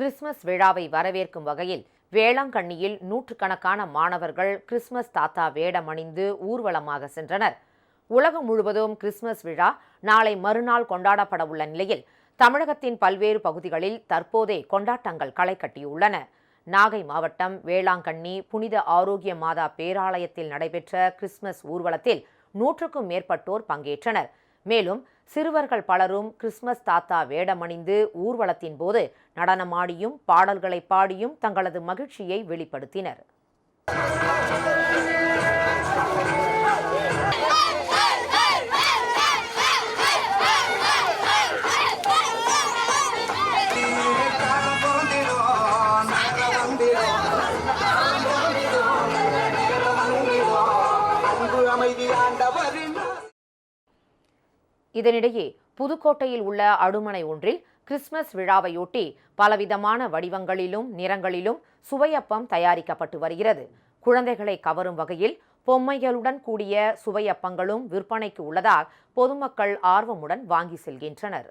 Christmas விழாவை வரவேற்கும் வகையில் வேளாங்கண்ணியில் நூற்றுக்கணக்கான மாணவர்கள் கிறிஸ்துமஸ் தாத்தா வேடமணிந்து ஊர்வலமாக சென்றனர். உலகம் முழுவதும் கிறிஸ்துமஸ் விழா நாளை மறுநாள் கொண்டாடப்பட உள்ள நிலையில் தமிழகத்தின் பல்வேறு பகுதிகளில் தற்போதே கொண்டாட்டங்கள் களை கட்டியுள்ளன. நாகை மாவட்டம் வேளாங்கண்ணி புனித ஆரோக்கிய மாதா பேராலயத்தில் நடைபெற்ற கிறிஸ்துமஸ் ஊர்வலத்தில் நூற்றுக்கும் மேற்பட்டோர் பங்கேற்றனர். மேலும் சிறுவர்கள் பலரும் கிறிஸ்மஸ் தாத்தா வேடமணிந்து ஊர்வலத்தின் போது நடனமாடியும் பாடல்களை பாடியும் தங்களது மகிழ்ச்சியை வெளிப்படுத்தினர். அமைதி ஆண்டவரின் இதனிடையே புதுக்கோட்டையில் உள்ள அடுமனை ஒன்றில் கிறிஸ்துமஸ் விழாவையொட்டி பலவிதமான வடிவங்களிலும் நிறங்களிலும் சுவையப்பம் தயாரிக்கப்பட்டு வருகிறது. குழந்தைகளை கவரும் வகையில் பொம்மைகளுடன் கூடிய சுவையப்பங்களும் விற்பனைக்கு உள்ளதால் பொதுமக்கள் ஆர்வமுடன் வாங்கி செல்கின்றனர்.